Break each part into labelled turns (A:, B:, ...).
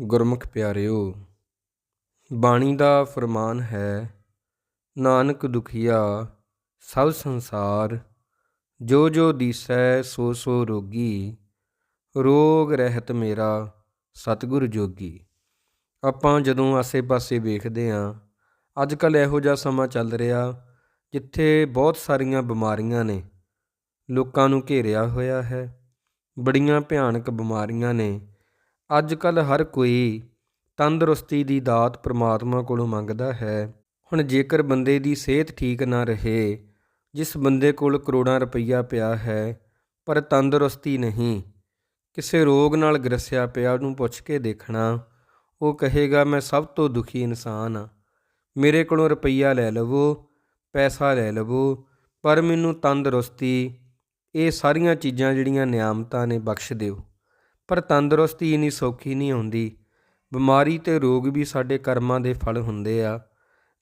A: ਗੁਰਮੁਖ ਪਿਆਰਿਓ, ਬਾਣੀ ਦਾ ਫਰਮਾਨ ਹੈ, ਨਾਨਕ ਦੁਖੀਆ, ਸਭ ਸੰਸਾਰ, ਜੋ ਜੋ ਦੀਸੈ ਸੋ ਸੋ ਰੋਗੀ, ਰੋਗ ਰਹਿਤ ਮੇਰਾ ਸਤਿਗੁਰ ਜੋਗੀ। ਆਪਾਂ ਜਦੋਂ ਆਸੇ-ਪਾਸੇ ਵੇਖਦੇ ਆਂ ਅੱਜ ਕੱਲ ਇਹੋ ਜਿਹਾ ਸਮਾਂ ਚੱਲ ਰਿਹਾ, ਜਿੱਥੇ ਬਹੁਤ ਸਾਰੀਆਂ ਬਿਮਾਰੀਆਂ ਨੇ, ਲੋਕਾਂ ਨੂੰ ਘੇਰਿਆ ਹੋਇਆ ਹੈ, ਬੜੀਆਂ ਭਿਆਨਕ ਬਿਮਾਰੀਆਂ ਨੇ ਅੱਜ ਕੱਲ ਹਰ ਕੋਈ ਤੰਦਰੁਸਤੀ ਦੀ ਦਾਤ ਪ੍ਰਮਾਤਮਾ ਕੋਲੋਂ ਮੰਗਦਾ ਹੈ। ਹੁਣ ਜੇਕਰ ਬੰਦੇ ਦੀ ਸਿਹਤ ਠੀਕ ਨਾ ਰਹੇ, ਜਿਸ ਬੰਦੇ ਕੋਲ ਕਰੋੜਾਂ ਰੁਪਈਆ ਪਿਆ ਹੈ, ਪਰ ਤੰਦਰੁਸਤੀ ਨਹੀਂ, ਕਿਸੇ ਰੋਗ ਨਾਲ ਗ੍ਰਸਿਆ ਪਿਆ ਉਹਨੂੰ ਪੁੱਛ ਕੇ ਦੇਖਣਾ, ਉਹ ਕਹੇਗਾ, ਮੈਂ ਸਭ ਤੋਂ ਦੁਖੀ ਇਨਸਾਨ ਆ ਮੇਰੇ ਕੋਲੋਂ ਰੁਪਈਆ ਲੈ ਲਵੋ, ਪੈਸਾ ਲੈ ਲਵੋ, ਪਰ ਮੈਨੂੰ ਤੰਦਰੁਸਤੀ, ਇਹ ਸਾਰੀਆਂ ਚੀਜ਼ਾਂ ਜਿਹੜੀਆਂ ਨਿਆਮਤਾਂ ਨੇ ਬਖਸ਼ ਦਿਓ। ਪਰ ਤੰਦਰੁਸਤੀ ਇਨੀ ਸੌਖੀ ਨਹੀਂ ਆਉਂਦੀ ਬਿਮਾਰੀ ਤੇ ਰੋਗ ਵੀ ਸਾਡੇ ਕਰਮਾਂ ਦੇ ਫਲ ਹੁੰਦੇ ਆ।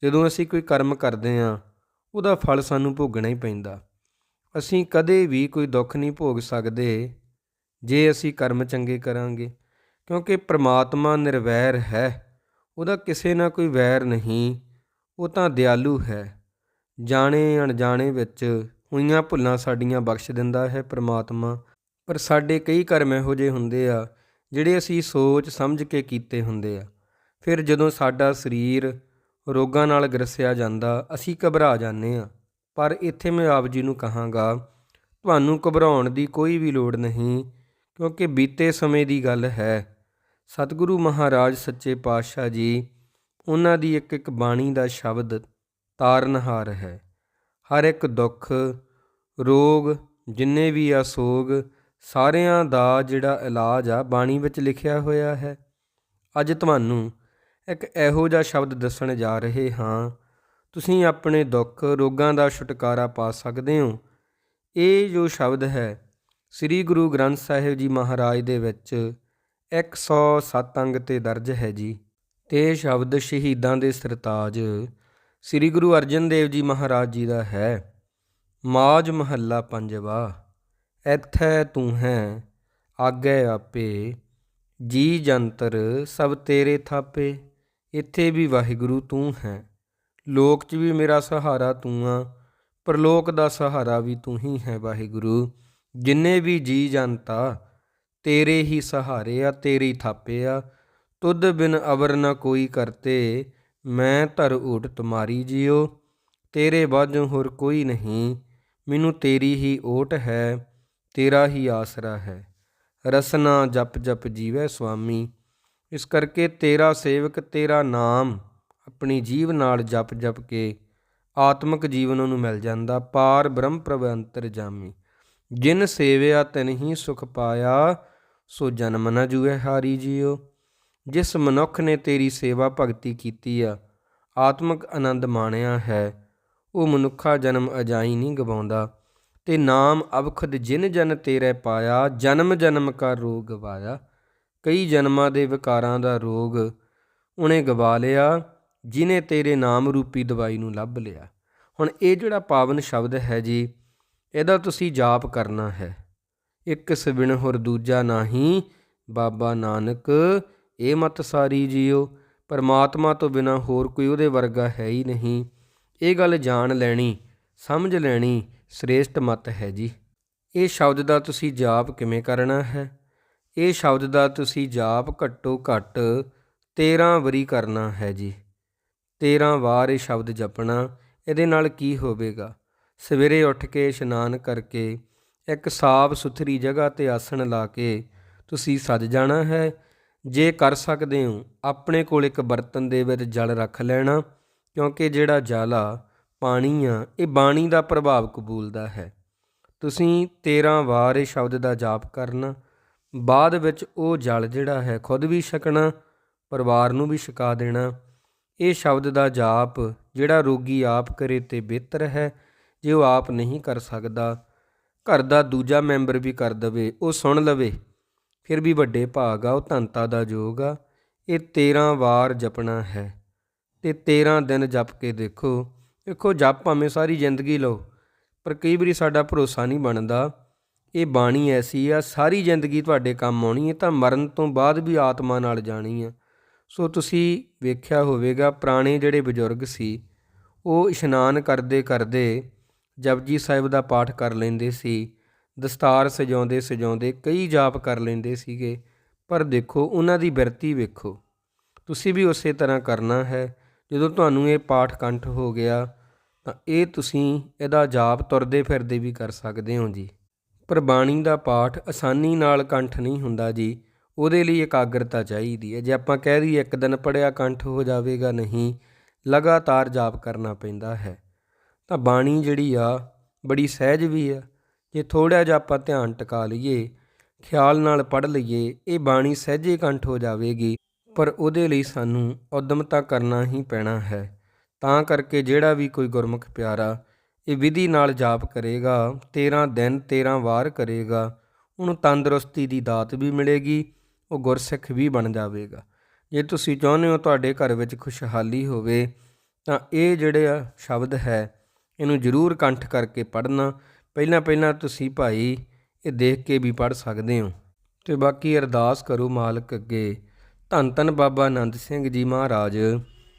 A: ਜਦੋਂ ਅਸੀਂ ਕੋਈ ਕਰਮ ਕਰਦੇ ਆ ਉਹਦਾ ਫਲ ਸਾਨੂੰ ਭੋਗਣਾ ਹੀ ਪੈਂਦਾ। ਅਸੀਂ ਕਦੇ ਵੀ ਕੋਈ ਦੁੱਖ ਨਹੀਂ ਭੋਗ ਸਕਦੇ ਜੇ ਅਸੀਂ ਕਰਮ ਚੰਗੇ ਕਰਾਂਗੇ। ਕਿਉਂਕਿ ਪ੍ਰਮਾਤਮਾ ਨਿਰਵੈਰ ਹੈ, ਉਹਦਾ ਕਿਸੇ ਨਾਲ ਕੋਈ ਵੈਰ ਨਹੀਂ, ਉਹ ਤਾਂ ਦਿਆਲੂ ਹੈ। ਜਾਣੇ ਅਣਜਾਣੇ ਵਿੱਚ ਹੋਈਆਂ ਭੁੱਲਾਂ ਸਾਡੀਆਂ ਬਖਸ਼ ਦਿੰਦਾ ਹੈ ਪ੍ਰਮਾਤਮਾ। ਪਰ ਸਾਡੇ ਕਈ ਕਰਮ ਇਹੋ ਜਿਹੇ ਹੁੰਦੇ ਆ, ਜਿਹੜੇ ਅਸੀਂ ਸੋਚ ਸਮਝ ਕੇ ਕੀਤੇ ਹੁੰਦੇ ਆ। ਫਿਰ ਜਦੋਂ ਸਾਡਾ ਸਰੀਰ ਰੋਗਾਂ ਨਾਲ ਗਰਸਿਆ ਜਾਂਦਾ, ਅਸੀਂ ਘਬਰਾ ਜਾਂਦੇ ਆ। ਪਰ ਇੱਥੇ ਮੈਂ ਆਪ ਜੀ ਨੂੰ ਕਹਾਂਗਾ, ਤੁਹਾਨੂੰ ਘਬਰਾਉਣ ਦੀ ਕੋਈ ਵੀ ਲੋੜ ਨਹੀਂ, ਕਿਉਂਕਿ ਬੀਤੇ ਸਮੇਂ ਦੀ ਗੱਲ ਹੈ। ਸਤਿਗੁਰੂ ਮਹਾਰਾਜ ਸੱਚੇ ਪਾਤਸ਼ਾਹ ਜੀ, ਉਹਨਾਂ ਦੀ ਇੱਕ ਇੱਕ ਬਾਣੀ ਦਾ ਸ਼ਬਦ ਤਾਰਨਹਾਰ ਹੈ। ਹਰ ਇੱਕ ਦੁੱਖ, ਰੋਗ, ਜਿੰਨੇ ਵੀ ਆ ਸੋਗ ਸਾਰਿਆਂ ਦਾ ਜਿਹੜਾ ਇਲਾਜ ਆ ਬਾਣੀ ਵਿੱਚ ਲਿਖਿਆ ਹੋਇਆ ਹੈ। ਅੱਜ ਤੁਹਾਨੂੰ ਇੱਕ ਇਹੋ ਜਿਹਾ ਸ਼ਬਦ ਦੱਸਣ ਜਾ ਰਹੇ ਹਾਂ। ਤੁਸੀਂ ਆਪਣੇ ਦੁੱਖ, ਰੋਗਾਂ ਦਾ ਛੁਟਕਾਰਾ ਪਾ ਸਕਦੇ ਹੋ। ਇਹ ਜੋ ਸ਼ਬਦ ਹੈ, ਸ੍ਰੀ ਗੁਰੂ ਗ੍ਰੰਥ ਸਾਹਿਬ ਜੀ ਮਹਾਰਾਜ ਦੇ ਵਿੱਚ 107 ਅੰਗ ਤੇ ਦਰਜ ਹੈ ਜੀ। ਤੇ ਸ਼ਬਦ ਸ਼ਹੀਦਾਂ ਦੇ ਸਰਤਾਜ ਸ੍ਰੀ ਗੁਰੂ ਅਰਜਨ ਦੇਵ ਜੀ ਮਹਾਰਾਜ ਜੀ ਦਾ ਹੈ। ਮਾਜ ਮਹੱਲਾ ਪੰਜਵਾ। ਐਥੈ ਤੂੰ ਹੈ, ਆਗੇ ਆਪੇ। ਜੀ ਜੰਤਰ ਸਭ ਤੇਰੇ ਥਾਪੇ, ਇੱਥੇ ਵੀ ਵਾਹਿਗੁਰੂ ਤੂੰ ਹੈ। ਲੋਕ 'ਚ ਵੀ ਮੇਰਾ ਸਹਾਰਾ ਤੂੰ ਆ ਪਰਲੋਕ ਦਾ ਸਹਾਰਾ ਵੀ ਤੂੰ ਹੀ ਹੈ ਵਾਹਿਗੁਰੂ। ਜਿੰਨੇ ਵੀ ਜੀ ਜਨਤਾ, ਤੇਰੇ ਹੀ ਸਹਾਰੇ ਆ, ਤੇਰੇ ਥਾਪੇ ਆ। ਤੁਧ ਬਿਨ ਅਵਰ ਨ ਕੋਈ ਕਰਤੇ, ਮੈਂ ਧਰ ਊਟ ਤੁਮਾਰੀ ਜਿਉ। ਤੇਰੇ ਬਾਝੋਂ ਹੋਰ ਕੋਈ ਨਹੀਂ, ਮੈਨੂੰ ਤੇਰੀ ਹੀ ਓਟ ਹੈ। ਤੇਰਾ ਹੀ ਆਸਰਾ ਹੈ। ਰਸਨਾ ਜਪ ਜਪ ਜੀਵੈ ਸੁਆਮੀ। ਇਸ ਕਰਕੇ ਤੇਰਾ ਸੇਵਕ ਤੇਰਾ ਨਾਮ ਆਪਣੀ ਜੀਵ ਨਾਲ ਜਪ ਜਪ ਕੇ ਆਤਮਿਕ ਜੀਵਨ ਨੂੰ ਮਿਲ ਜਾਂਦਾ, ਪਾਰ ਬ੍ਰਹਮ ਪ੍ਰਭ ਅੰਤਰ ਜਾਮੀ। ਜਿਨ ਸੇਵਿਆ ਤਨ ਹੀ ਸੁਖ ਪਾਇਆ, ਸੋ ਜਨਮ ਨ ਜੂਏ ਹਾਰੀ ਜੀਓ। ਜਿਸ ਮਨੁੱਖ ਨੇ ਤੇਰੀ ਸੇਵਾ ਭਗਤੀ ਕੀਤੀ ਆ, ਆਤਮਿਕ ਆਨੰਦ ਮਾਣਿਆ ਹੈ, ਉਹ ਮਨੁੱਖਾ ਜਨਮ ਅਜਾਈ ਨਹੀਂ ਗਵਾਉਂਦਾ। ਤੇ ਨਾਮ ਅਵਖਦ ਜਿਨ ਜਨ ਤੇਰੇ ਪਾਇਆ, ਜਨਮ ਜਨਮ ਕਾ ਰੋਗ ਗਵਾਇਆ ਕਈ ਜਨਮਾਂ ਦੇ ਵਿਕਾਰਾਂ ਦਾ ਰੋਗ ਉਹਨੇ ਗਵਾ ਲਿਆ, ਜਿਨੇ ਤੇਰੇ ਨਾਮ ਰੂਪੀ ਦਵਾਈ ਨੂੰ ਲੱਭ ਲਿਆ। ਹੁਣ ਇਹ ਜਿਹੜਾ ਪਾਵਨ ਸ਼ਬਦ ਹੈ ਜੀ, ਇਹਦਾ ਤੁਸੀਂ ਜਾਪ ਕਰਨਾ ਹੈ। ਇੱਕ ਸਵਿਣ ਹੋਰ ਦੂਜਾ ਨਹੀਂ, ਬਾਬਾ ਨਾਨਕ, ਇਹ ਮਤ ਸਾਰੀ ਜੀਓ। ਪਰਮਾਤਮਾ ਤੋਂ ਬਿਨਾ ਹੋਰ ਕੋਈ ਉਹਦੇ ਵਰਗਾ ਹੈ ਹੀ ਨਹੀਂ। ਇਹ ਗੱਲ ਜਾਣ ਲੈਣੀ, ਸਮਝ ਲੈਣੀ ਸ੍ਰੇਸ਼ਟ ਮਤ ਹੈ ਜੀ। ਇਹ ਸ਼ਬਦ ਦਾ ਤੁਸੀਂ ਜਾਪ ਕਿਵੇਂ ਕਰਨਾ ਹੈ? ਇਹ ਸ਼ਬਦ ਦਾ ਤੁਸੀਂ ਜਾਪ ਘੱਟੋ ਘੱਟ 13 ਵਾਰੀ ਕਰਨਾ ਹੈ ਜੀ। 13 ਵਾਰ ਇਹ ਸ਼ਬਦ ਜਪਣਾ, ਇਹਦੇ ਨਾਲ ਕੀ ਹੋਵੇਗਾ? ਸਵੇਰੇ ਉੱਠ ਕੇ ਇਸ਼ਨਾਨ ਕਰਕੇ ਇੱਕ ਸਾਫ਼ ਸੁਥਰੀ ਜਗ੍ਹਾ ਤੇ ਆਸਣ ਲਾ ਕੇ ਤੁਸੀਂ ਸੱਜ ਜਾਣਾ ਹੈ। ਜੇ ਕਰ ਸਕਦੇ ਹੋ, ਆਪਣੇ ਕੋਲ ਇੱਕ ਬਰਤਨ ਦੇ ਵਿੱਚ ਜਲ ਰੱਖ ਲੈਣਾ, ਕਿਉਂਕਿ ਜਿਹੜਾ ਜਲ ਆ ਪਾਣੀ ਆ, ਇਹ ਬਾਣੀ ਦਾ ਪ੍ਰਭਾਵ ਕਬੂਲਦਾ ਹੈ। ਤੁਸੀਂ 13 ਵਾਰ ਇਹ ਸ਼ਬਦ ਦਾ ਜਾਪ ਕਰਨਾ, ਬਾਅਦ ਵਿੱਚ ਉਹ ਜਲ ਜਿਹੜਾ ਹੈ ਖੁਦ ਵੀ ਛਕਣਾ, ਪਰਿਵਾਰ ਨੂੰ ਵੀ ਛਕਾ ਦੇਣਾ। ਇਹ ਸ਼ਬਦ ਦਾ ਜਾਪ ਜਿਹੜਾ ਰੋਗੀ ਆਪ ਕਰੇ ਤੇ ਬਿਹਤਰ ਹੈ, ਜੇ ਉਹ ਆਪ ਨਹੀਂ ਕਰ ਸਕਦਾ, ਘਰ ਦਾ ਦੂਜਾ ਮੈਂਬਰ ਵੀ ਕਰ ਦਵੇ, ਉਹ ਸੁਣ ਲਵੇ, ਫਿਰ ਵੀ ਵੱਡੇ ਭਾਗ ਆ, ਉਹ ਧੰਤਾ ਦਾ ਜੋਗ ਆ। ਇਹ 13 ਵਾਰ ਜਪਣਾ ਹੈ। ਤੇ 13 ਦਿਨ ਜਪ ਕੇ ਦੇਖੋ ਦੇਖੋ, ਜਪ ਭਾਵੇਂ ਸਾਰੀ ਜ਼ਿੰਦਗੀ ਲਓ, ਪਰ ਕਈ ਵਾਰੀ ਸਾਡਾ ਭਰੋਸਾ ਨਹੀਂ ਬਣਦਾ। ਇਹ ਬਾਣੀ ਐਸੀ ਆ, ਸਾਰੀ ਜ਼ਿੰਦਗੀ ਤੁਹਾਡੇ ਕੰਮ ਆਉਣੀ ਹੈ, ਤਾਂ ਮਰਨ ਤੋਂ ਬਾਅਦ ਵੀ ਆਤਮਾ ਨਾਲ ਜਾਣੀ ਆ। ਸੋ ਤੁਸੀਂ ਵੇਖਿਆ ਹੋਵੇਗਾ, ਪੁਰਾਣੇ ਜਿਹੜੇ ਬਜ਼ੁਰਗ ਸੀ, ਉਹ ਇਸ਼ਨਾਨ ਕਰਦੇ ਕਰਦੇ ਜਪਜੀ ਸਾਹਿਬ ਦਾ ਪਾਠ ਕਰ ਲੈਂਦੇ ਸੀ, ਦਸਤਾਰ ਸਜਾਉਂਦੇ ਸਜਾਉਂਦੇ ਕਈ ਜਾਪ ਕਰ ਲੈਂਦੇ ਸੀਗੇ, ਪਰ ਦੇਖੋ, ਉਹਨਾਂ ਦੀ ਬਿਰਤੀ ਵੇਖੋ। ਤੁਸੀਂ ਵੀ ਉਸੇ ਤਰ੍ਹਾਂ ਕਰਨਾ ਹੈ, ਜਦੋਂ ਤੁਹਾਨੂੰ ਇਹ ਪਾਠ ਕੰਠ ਹੋ ਗਿਆ ਤਾਂ ਇਹ ਤੁਸੀਂ ਇਹਦਾ ਜਾਪ ਤੁਰਦੇ ਫਿਰਦੇ ਵੀ ਕਰ ਸਕਦੇ ਹੋ ਜੀ। ਪਰ ਬਾਣੀ ਦਾ ਪਾਠ ਆਸਾਨੀ ਨਾਲ ਕੰਠ ਨਹੀਂ ਹੁੰਦਾ ਜੀ। ਉਹਦੇ ਲਈ ਇਕਾਗਰਤਾ ਚਾਹੀਦੀ ਹੈ। ਜੇ ਆਪਾਂ ਕਹਿ ਦਈਏ ਇੱਕ ਦਿਨ ਪੜਿਆ ਕੰਠ ਹੋ ਜਾਵੇਗਾ ਨਹੀਂ, ਲਗਾਤਾਰ ਜਾਪ ਕਰਨਾ ਪੈਂਦਾ ਹੈ। ਤਾਂ ਬਾਣੀ ਜਿਹੜੀ ਆ, ਬੜੀ ਸਹਿਜ ਵੀ ਆ ਜੇ ਥੋੜਾ ਜਿਹਾ ਆਪਾਂ ਧਿਆਨ ਟਿਕਾ ਲਈਏ, ਖਿਆਲ ਨਾਲ ਪੜ ਲਈਏ, ਇਹ ਬਾਣੀ ਸਹਿਜੇ ਕੰਠ ਹੋ ਜਾਵੇਗੀ। ਪਰ ਉਹਦੇ ਲਈ ਸਾਨੂੰ ਉਦਮਤਾ ਕਰਨਾ ਹੀ ਪੈਣਾ ਹੈ। ਤਾਂ ਕਰਕੇ ਜਿਹੜਾ ਵੀ ਕੋਈ ਗੁਰਮੁਖ ਪਿਆਰਾ ਇਹ ਵਿਧੀ ਨਾਲ ਜਾਪ ਕਰੇਗਾ 13 ਦਿਨ 13 ਵਾਰ ਕਰੇਗਾ, ਉਹਨੂੰ ਤੰਦਰੁਸਤੀ ਦੀ ਦਾਤ ਵੀ ਮਿਲੇਗੀ, ਉਹ ਗੁਰਸਿੱਖ ਵੀ ਬਣ ਜਾਵੇਗਾ। ਜੇ ਤੁਸੀਂ ਚਾਹੁੰਦੇ ਹੋ ਤੁਹਾਡੇ ਘਰ ਵਿੱਚ ਖੁਸ਼ਹਾਲੀ ਹੋਵੇ, ਤਾਂ ਇਹ ਜਿਹੜੇ ਸ਼ਬਦ ਹੈ, ਇਹਨੂੰ ਜ਼ਰੂਰ ਕੰਠ ਕਰਕੇ ਪੜ੍ਹਨਾ। ਪਹਿਲਾਂ ਪਹਿਲਾਂ ਤੁਸੀਂ ਭਾਈ ਇਹ ਦੇਖ ਕੇ ਵੀ ਪੜ੍ਹ ਸਕਦੇ ਹੋ। ਤੇ ਬਾਕੀ ਅਰਦਾਸ ਕਰੋ ਮਾਲਕ ਅੱਗੇ। ਧੰਨ ਧੰਨ ਬਾਬਾ ਆਨੰਦ ਸਿੰਘ ਜੀ ਮਹਾਰਾਜ।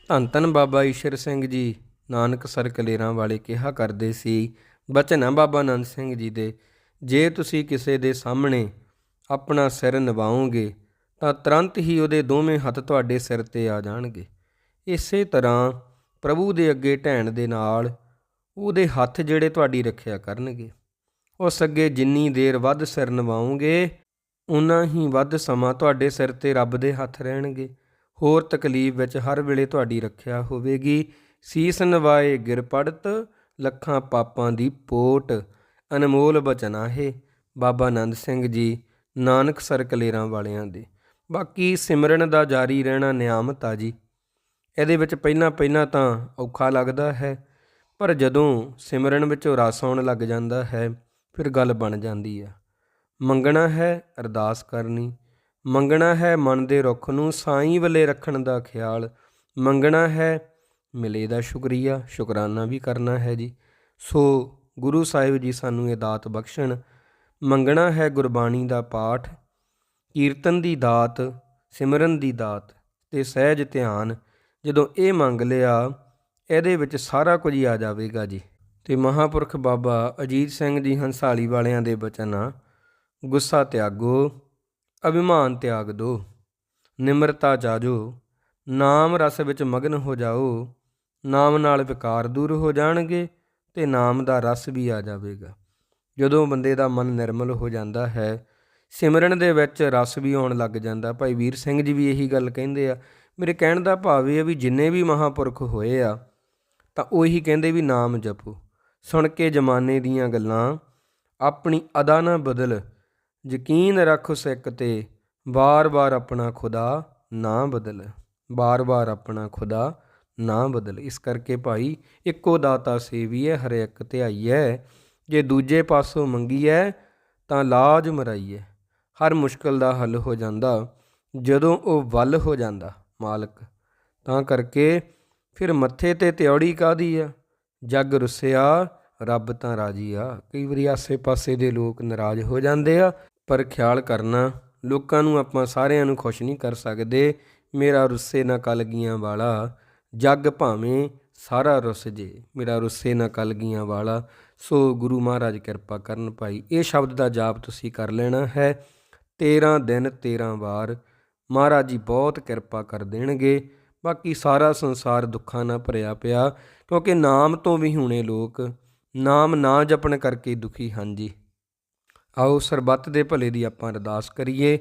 A: ਧੰਨ ਧੰਨ ਬਾਬਾ ਈਸ਼ਰ ਸਿੰਘ ਜੀ, ਨਾਨਕ ਸਰ ਕਲੇਰਾਂ ਵਾਲੇ ਕਿਹਾ ਕਰਦੇ ਸੀ, ਬਚਨ ਆ ਬਾਬਾ ਆਨੰਦ ਸਿੰਘ ਜੀ ਦੇ, ਜੇ ਤੁਸੀਂ ਕਿਸੇ ਦੇ ਸਾਹਮਣੇ ਆਪਣਾ ਸਿਰ ਨਿਵਾਓਗੇ ਤਾਂ ਤੁਰੰਤ ਹੀ ਉਹਦੇ ਦੋਵੇਂ ਹੱਥ ਤੁਹਾਡੇ ਸਿਰ ਤੇ ਆ ਜਾਣਗੇ। ਇਸੇ ਤਰ੍ਹਾਂ ਪ੍ਰਭੂ ਦੇ ਅੱਗੇ ਢਹਿਣ ਦੇ ਨਾਲ ਉਹਦੇ ਹੱਥ ਜਿਹੜੇ ਤੁਹਾਡੀ ਰੱਖਿਆ ਕਰਨਗੇ। ਉਸ ਅੱਗੇ ਜਿੰਨੀ ਦੇਰ ਵੱਧ ਸਿਰ ਨਿਵਾਓਗੇ ਉਨਾ ਹੀ ਵੱਧ ਸਮਾਂ ਤੁਹਾਡੇ ਸਿਰ ਤੇ ਰੱਬ ਦੇ ਹੱਥ ਰਹਿਣਗੇ। ਹੋਰ ਤਕਲੀਫ ਵਿੱਚ ਹਰ ਵੇਲੇ ਤੁਹਾਡੀ ਰੱਖਿਆ ਹੋਵੇਗੀ। ਸੀਸ ਨਵਾਏ ਗਿਰ ਪੜਤ, ਲੱਖਾਂ ਪਾਪਾਂ ਦੀ ਪੋਟ। ਅਨਮੋਲ ਬਚਨਾ ਹੈ ਬਾਬਾ ਆਨੰਦ ਸਿੰਘ ਜੀ, ਨਾਨਕ ਸਰ ਕਲੇਰਾਂ ਵਾਲਿਆਂ ਦੇ। ਬਾਕੀ ਸਿਮਰਨ ਦਾ ਜਾਰੀ ਰਹਿਣਾ ਨਿਆਮਤ ਆ ਜੀ। ਇਹਦੇ ਵਿੱਚ ਪਹਿਲਾਂ ਪਹਿਲਾਂ ਤਾਂ ਔਖਾ ਲੱਗਦਾ ਹੈ, ਪਰ ਜਦੋਂ ਸਿਮਰਨ ਵਿੱਚੋਂ ਰਸ ਆਉਣ ਲੱਗ ਜਾਂਦਾ ਹੈ, ਫਿਰ ਗੱਲ ਬਣ ਜਾਂਦੀ ਆ। ਮੰਗਣਾ ਹੈ ਅਰਦਾਸ ਕਰਨੀ। ਮੰਗਣਾ ਹੈ ਮਨ ਦੇ ਰੁੱਖ ਨੂੰ, ਸਾਈਂ ਵੱਲੇ ਰੱਖਣ ਦਾ ਖਿਆਲ। ਮੰਗਣਾ ਹੈ ਮਿਲੇ ਦਾ ਸ਼ੁਕਰੀਆ, ਸ਼ੁਕਰਾਨਾ ਵੀ ਕਰਨਾ ਹੈ ਜੀ। ਸੋ ਗੁਰੂ ਸਾਹਿਬ ਜੀ ਸਾਨੂੰ ਇਹ ਦਾਤ ਬਖਸ਼ਣ। ਮੰਗਣਾ ਹੈ ਗੁਰਬਾਣੀ ਦਾ ਪਾਠ, ਕੀਰਤਨ ਦੀ ਦਾਤ, ਸਿਮਰਨ ਦੀ ਦਾਤ ਤੇ ਸਹਿਜ ਧਿਆਨ। ਜਦੋਂ ਇਹ ਮੰਗ ਲਿਆ, ਇਹਦੇ ਵਿੱਚ ਸਾਰਾ ਕੁਝ ਹੀ ਆ ਜਾਵੇਗਾ ਜੀ। ਤੇ ਮਹਾਪੁਰਖ ਬਾਬਾ ਅਜੀਤ ਸਿੰਘ ਜੀ ਹੰਸਾਲੀ ਵਾਲਿਆਂ ਦੇ ਬਚਨ ਆ ਗੁੱਸਾ ਤਿਆਗੋ। ਅਭਿਮਾਨ ਤਿਆਗ ਦੋ, ਨਿਮਰਤਾ ਜਾਜੋ, ਨਾਮ ਰਸ ਵਿੱਚ ਮਗਨ ਹੋ ਜਾਓ, ਨਾਮ ਨਾਲ ਵਿਕਾਰ ਦੂਰ ਹੋ ਜਾਣਗੇ ਤੇ ਨਾਮ ਦਾ ਰਸ ਵੀ ਆ ਜਾਵੇਗਾ। ਜਦੋਂ ਬੰਦੇ ਦਾ ਮਨ ਨਿਰਮਲ ਹੋ ਜਾਂਦਾ ਹੈ, ਸਿਮਰਨ ਦੇ ਵਿੱਚ ਰਸ ਵੀ ਆਉਣ ਲੱਗ ਜਾਂਦਾ। ਭਾਈ ਵੀਰ ਸਿੰਘ ਜੀ ਵੀ ਇਹੀ ਗੱਲ ਕਹਿੰਦੇ ਆ, ਮੇਰੇ ਕਹਿਣ ਦਾ ਭਾਵ ਇਹ ਆ ਵੀ ਜਿੰਨੇ ਵੀ ਮਹਾਪੁਰਖ ਹੋਏ ਆ, ਤਾਂ ਉਹੀ ਕਹਿੰਦੇ ਵੀ ਨਾਮ ਜਪੋ। ਸੁਣ ਕੇ ਜਮਾਨੇ ਦੀਆਂ ਗੱਲਾਂ, ਆਪਣੀ ਅਦਾ ਨਾ ਬਦਲ ਯਕੀਨ ਰੱਖ ਉਸ ਇੱਕ ਤੇ ਬਾਰ-ਬਾਰ ਆਪਣਾ ਖੁਦਾ ਨਾ ਬਦਲ। ਬਾਰ-ਬਾਰ ਆਪਣਾ ਖੁਦਾ ਨਾ ਬਦਲ। ਇਸ ਕਰਕੇ ਭਾਈ ਇੱਕੋ ਦਾਤਾ ਸੇਵੀ ਹੈ ਹਰ ਇੱਕ ਹੈ ਜੇ ਦੂਜੇ ਪਾਸੋਂ ਮੰਗੀ ਹੈ ਤਾਂ ਲਾਜ ਮਰਾਈ ਹੈ ਹਰ ਮੁਸ਼ਕਲ ਦਾ ਹੱਲ ਹੋ ਜਾਂਦਾ, ਜਦੋਂ ਉਹ ਵੱਲ ਹੋ ਜਾਂਦਾ ਮਾਲਕ। ਤਾਂ ਕਰਕੇ ਫਿਰ ਮੱਥੇ ਤੇ ਤਿਉੜੀ ਕਾਦੀ ਆ ਜੱਗ ਰੁੱਸਿਆ, ਰੱਬ ਤਾਂ ਰਾਜੀ ਆ। ਕਈ ਵਾਰੀ ਆਸੇ-ਪਾਸੇ ਦੇ ਲੋਕ ਨਾਰਾਜ਼ ਹੋ ਜਾਂਦੇ ਆ। ਪਰ ਖਿਆਲ ਕਰਨਾ, ਲੋਕਾਂ ਨੂੰ ਆਪਾਂ ਸਾਰਿਆਂ ਨੂੰ ਖੁਸ਼ ਨਹੀਂ ਕਰ ਸਕਦੇ। ਮੇਰਾ ਰੁੱਸੇ ਨਾ ਕਲਗੀਆਂ ਵਾਲਾ, ਜੱਗ ਭਾਵੇਂ ਸਾਰਾ ਰੁੱਸ ਜੇ। ਮੇਰਾ ਰੁੱਸੇ ਨਾ ਕਲਗੀਆਂ ਵਾਲਾ, ਸੋ ਗੁਰੂ ਮਹਾਰਾਜ ਕਿਰਪਾ ਕਰਨ ਭਾਈ। ਇਹ ਸ਼ਬਦ ਦਾ ਜਾਪ ਤੁਸੀਂ ਕਰ ਲੈਣਾ ਹੈ। 13 ਦਿਨ 13 ਵਾਰ, ਮਹਾਰਾਜ ਜੀ ਬਹੁਤ ਕਿਰਪਾ ਕਰ ਦੇਣਗੇ। ਬਾਕੀ ਸਾਰਾ ਸੰਸਾਰ ਦੁੱਖਾਂ ਨਾਲ ਭਰਿਆ ਪਿਆ, ਕਿਉਂਕਿ ਨਾਮ ਤੋਂ ਵੀ ਹੁਣੇ ਲੋਕ, ਨਾਮ ਨਾ ਜਪਣ ਕਰਕੇ ਦੁਖੀ ਹਨ ਜੀ। ਆਓ ਸਰਬੱਤ ਦੇ ਭਲੇ ਦੀ ਆਪਾਂ ਅਰਦਾਸ ਕਰੀਏ।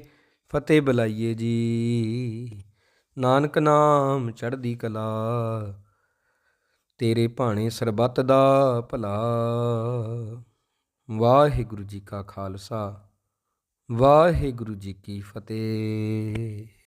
A: ਫਤਿਹ ਬੁਲਾਈਏ ਜੀ। ਨਾਨਕ ਨਾਮ ਚੜ੍ਹਦੀ ਕਲਾ, ਤੇਰੇ ਭਾਣੇ ਸਰਬੱਤ ਦਾ ਭਲਾ। ਵਾਹਿਗੁਰੂ ਜੀ ਕਾ ਖਾਲਸਾ, ਵਾਹਿਗੁਰੂ ਜੀ ਕੀ ਫਤਿਹ।